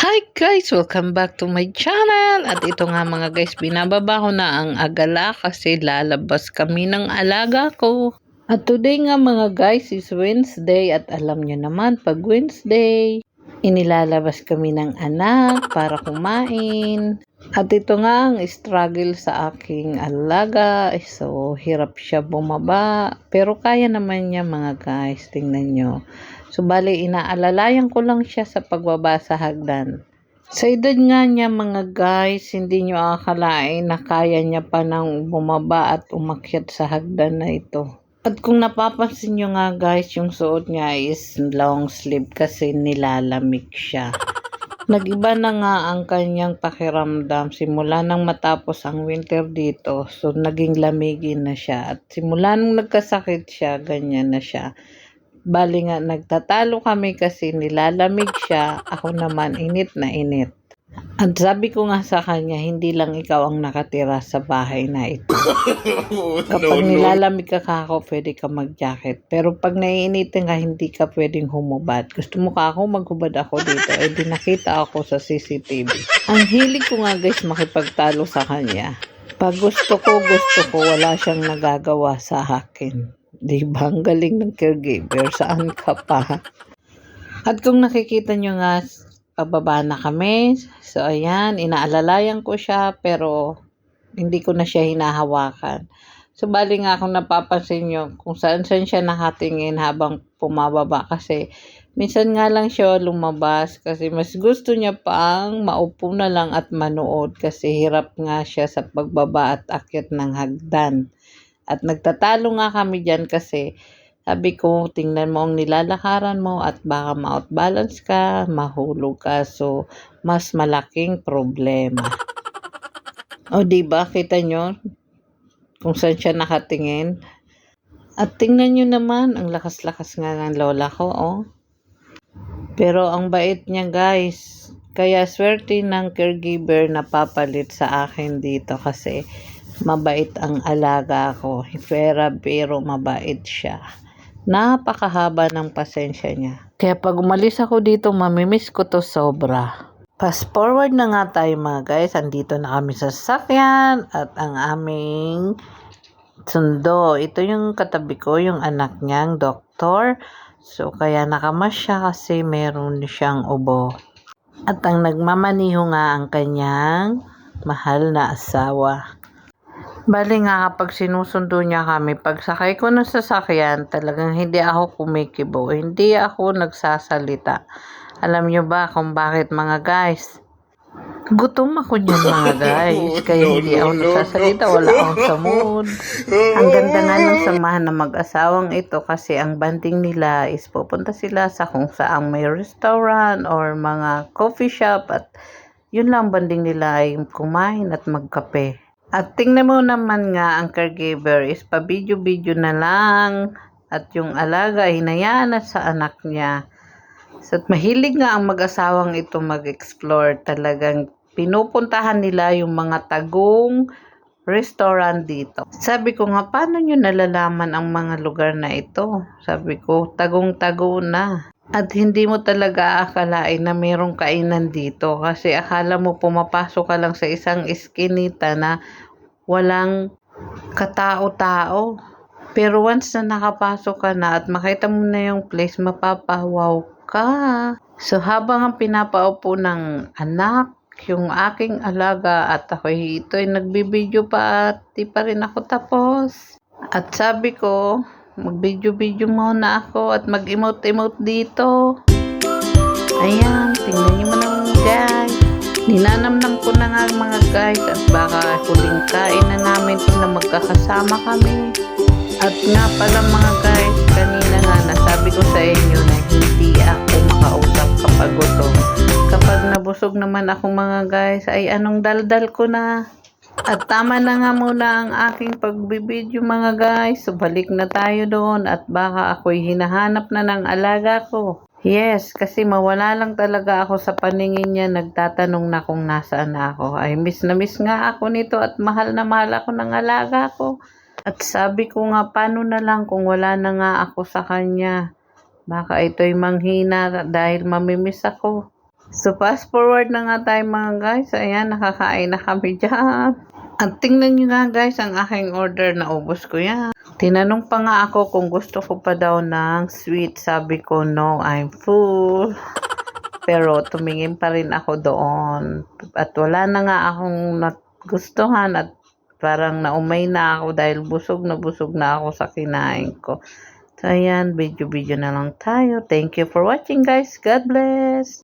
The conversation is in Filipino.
Hi guys! Welcome back to my channel! At ito nga mga guys, binababa ko na ang agala kasi lalabas kami ng alaga ko. At today nga mga guys is Wednesday at alam nyo naman pag Wednesday, inilalabas kami ng anak para kumain. At ito nga ang struggle sa aking alaga. So, hirap siya bumaba. Pero kaya naman niya mga guys. Tingnan nyo. So, bali, inaalalayan ko lang siya sa pagbaba sa hagdan. Sa edad nga niya mga guys, hindi nyo akalain na kaya niya pa nang bumaba at umakyat sa hagdan na ito. At kung napapansin nyo nga guys, yung suot niya is long sleeve kasi nilalamig siya. Nagiba na nga ang kanyang pakiramdam simula nang matapos ang winter dito. So, naging lamigin na siya. At simula nung nagkasakit siya, ganyan na siya. Bali nga, nagtatalo kami kasi nilalamig siya. Ako naman, init na init. At sabi ko nga sa kanya, hindi lang ikaw ang nakatira sa bahay na ito. Kapag nilalamig ka kako, pwede ka mag-jacket. Pero pag naiinitin ka, hindi ka pwedeng humubad. Gusto mo ka ako, maghubad ako dito. Eh, di nakita ako sa CCTV. Ang hilig ko nga guys, makipagtalo sa kanya. Pag gusto ko, gusto ko, wala siyang nagagawa sa akin. Di ba? Ang galing ng caregiver. Saan ka pa? At kung nakikita nyo nga, pababa na kami. So, ayan, inaalalayan ko siya, pero hindi ko na siya hinahawakan. So, bali nga kung napapansin nyo, kung saan saan siya nakatingin habang pumababa kasi minsan nga lang siya lumabas kasi mas gusto niya pang maupo na lang at manood kasi hirap nga siya sa pagbaba at akyat ng hagdan. At nagtatalo nga kami dyan kasi sabi ko, tingnan mo ang nilalakaran mo at baka ma-outbalance ka, mahulog ka. So, mas malaking problema. O, di ba? Kita nyo kung saan siya nakatingin. At tingnan nyo naman, ang lakas-lakas nga ng lola ko, oh. Pero ang bait niya, guys. Kaya swerte ng caregiver na papalit sa akin dito kasi mabait ang alaga ko. Pero, pero mabait siya. Napakahaba ng pasensya niya. Kaya pag umalis ako dito, mamimiss ko to sobra. Fast forward na nga tayo mga guys. Andito na kami sa sasakyan at ang aming sundo. Ito yung katabi ko, yung anak niyang doktor. So, kaya nakamas siya kasi meron siyang ubo. At ang nagmamaniho nga ang kanyang mahal na asawa. Bali nga kapag sinusundo niya kami, pag sakay ko ng sasakyan, talagang hindi ako kumikibo. Hindi ako nagsasalita. Alam niyo ba kung bakit mga guys? Gutom ako niyan mga guys. Kaya hindi ako nagsasalita. Wala akong sa mood. Ang ganda nga ng samahan ng mag-asawang ito kasi ang banding nila is pupunta sila sa kung saang may restaurant or mga coffee shop at yun lang banding nila ay kumain at magkape. At tingnan mo naman nga ang caregiver is pa-video-video na lang at yung alaga hinayaan na sa anak niya. So, at mahilig nga ang mag-asawang ito mag-explore. Talagang pinupuntahan nila yung mga tagong restaurant dito. Sabi ko nga, paano nyo nalalaman ang mga lugar na ito? Sabi ko, tagong-tago na. At hindi mo talaga akalain na mayroong kainan dito kasi akala mo pumapasok ka lang sa isang iskinita na walang katao-tao. Pero once na nakapasok ka na at makita mo na yung place, mapapawaw ka. So habang ang pinapaupo ng anak, yung aking alaga at ako ito ay nagbibideo pa at di pa rin ako tapos. At sabi ko, mag-video-video muna ako at mag-emote-emote dito. Ayan, tingnan niyo mo naman guys. Ninanamnam ko na nga mga guys at baka huling kain na namin ito na magkakasama kami. At nga pala mga guys, kanina nga nasabi ko sa inyo na hindi ako makausap kapag gutom. Kapag nabusog naman ako mga guys, ay anong daldal ko na. At tama na nga muna ang aking pagbibideo mga guys. So balik na tayo doon at baka ako'y hinahanap na ng alaga ko. Yes, kasi mawala lang talaga ako sa paningin niya. Nagtatanong na kung nasaan na ako. Ay miss na miss nga ako nito at mahal na mahal ako ng alaga ko. At sabi ko nga, paano na lang kung wala na nga ako sa kanya? Baka ito'y manghina dahil mamimiss ako. So, fast forward na nga tayo mga guys. Ayan, nakakain na kami dyan. At tingnan nyo nga guys, ang aking order, naubos ko yan. Tinanong pa nga ako kung gusto ko pa daw ng sweet. Sabi ko, no, I'm full. Pero tumingin pa rin ako doon. At wala na nga akong nagustuhan at parang naumay na ako dahil busog na busog na ako sa kinain ko. So, ayan, video-video na lang tayo. Thank you for watching guys. God bless!